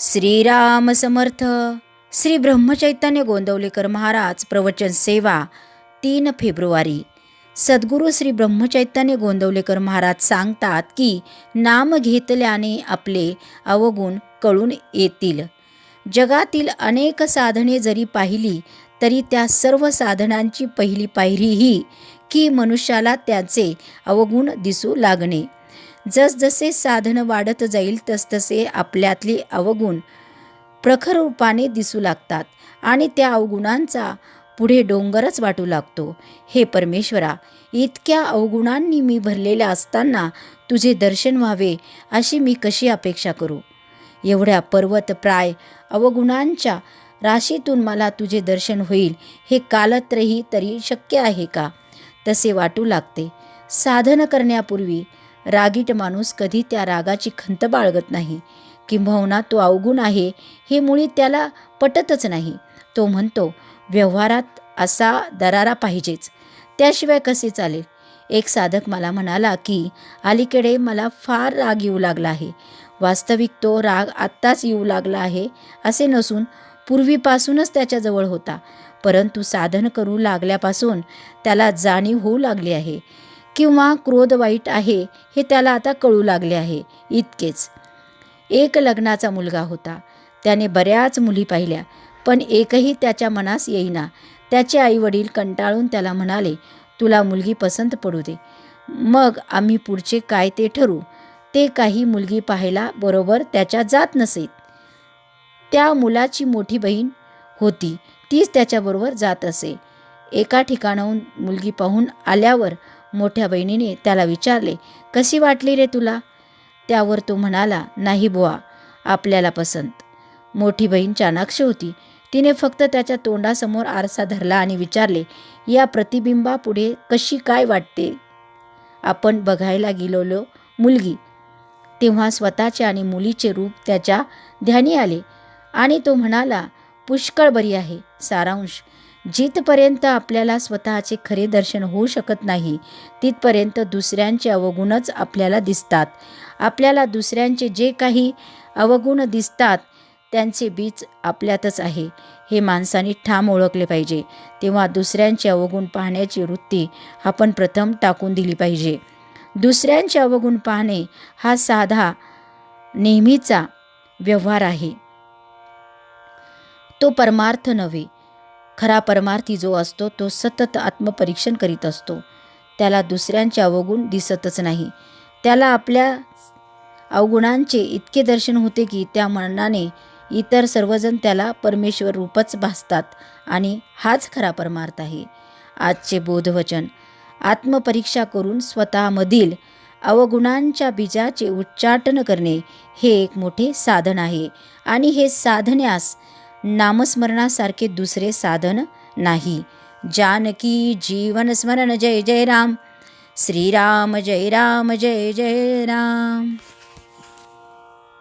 श्रीराम समर्थ. श्री ब्रह्मचैतन्य गोंदवलेकर महाराज प्रवचन सेवा तीन फेब्रुवारी. सद्गुरू श्री ब्रह्मचैतन्य गोंदवलेकर महाराज सांगतात की नाम घेतल्याने आपले अवगुण कळून येतील. जगातील अनेक साधने जरी पाहिली तरी त्या सर्व साधनांची पहिली पायरी ही की मनुष्याला त्याचे अवगुण दिसू लागणे. जसजसे साधन वाढत जाईल तसतसे आपल्यातले अवगुण प्रखर रूपाने दिसू लागतात आणि त्या अवगुणांचा पुढे डोंगरच वाटू लागतो. हे परमेश्वरा इतक्या अवगुणांनी मी भरलेल्या असताना तुझे दर्शन व्हावे अशी मी कशी अपेक्षा करू? एवढ्या पर्वत प्राय अवगुणांच्या राशीतून मला तुझे दर्शन होईल हे कालत्रही तरी शक्य आहे का? तसे वाटू लागते. साधन करण्यापूर्वी रागीट माणूस कधी त्या रागाची खंत बाळगत नाही. किंबहुना तो अवगुण आहे हे मुळी त्याला पटतच नाही. तो म्हणतो व्यवहारात असा दरारा पाहिजेच. त्याशिवाय कसे चालेल? एक साधक मला म्हणाला की अलीकडे मला फार राग येऊ लागला आहे. वास्तविक तो राग आत्ताच येऊ लागला आहे असे नसून पूर्वीपासूनच त्याच्याजवळ होता. परंतु साधन करू लागल्यापासून त्याला जाणीव होऊ लागली आहे. किंवा क्रोध वाईट आहे हे त्याला आता कळू लागले आहे. इतकेच. एक लग्नाचा मुलगा होता. त्याने बऱ्याच मुली पाहिल्या पण एकही त्याच्या मनास येईना. त्याचे आईवडील कंटाळून त्याला म्हणाले तुला मुलगी पसंत पडू दे. मग आम्ही पुढचे काय ते ठरू? ते काही मुलगी पाहायला बरोबर त्याच्या जात नसेत. त्या मुलाची मोठी बहीण होती. तीच त्याच्याबरोबर जात असे. एका ठिकाणाहून मुलगी पाहून आल्यावर मोठ्या बहिणीने त्याला विचारले कशी वाटली रे तुला? त्यावर तो म्हणाला नाही बुवा आपल्याला पसंत. मोठी बहीण चाणाक्ष होती. तिने फक्त त्याच्या तोंडासमोर आरसा धरला आणि विचारले या प्रतिबिंबापुढे कशी काय वाटते? आपण बघायला गेलेलो मुलगी. तेव्हा स्वतःचे आणि मुलीचे रूप त्याच्या ध्यानी आले आणि तो म्हणाला पुष्कळ बरी आहे सारांश. जिथपर्यंत आपल्याला स्वतःचे खरे दर्शन होऊ शकत नाही तिथपर्यंत दुसऱ्यांचे अवगुणच आपल्याला दिसतात. आपल्याला दुसऱ्यांचे जे काही अवगुण दिसतात त्यांचे बीज आपल्यातच आहे. हे माणसाने ठाम ओळखले पाहिजे. तेव्हा दुसऱ्यांचे अवगुण पाहण्याची वृत्ती आपण प्रथम टाकून दिली पाहिजे. दुसऱ्यांचे अवगुण पाहणे हा साधा नेहमीचा व्यवहार आहे. तो परमार्थ नव्हे. खरा परमार्थी जो असतो तो सतत आत्मपरीक्षण करीत असतो. त्याला दुसऱ्यांचे अवगुण दिसतच नाही. त्याला आपल्या अवगुणांचे इतके दर्शन होते की त्या मनाने इतर सर्वजण त्याला परमेश्वर रूपच भासतात आणि हाच खरा परमार्थ आहे. आजचे बोधवचन. आत्मपरीक्षा करून स्वतःमधील अवगुणांच्या बीजाचे उच्चाटन करणे हे एक मोठे साधन आहे. आणि हे साधण्यास नामस्मरणासारखे दुसरे साधन नाही. जानकी जीवन स्मरण जय जय राम. श्रीराम जय राम जय जय राम.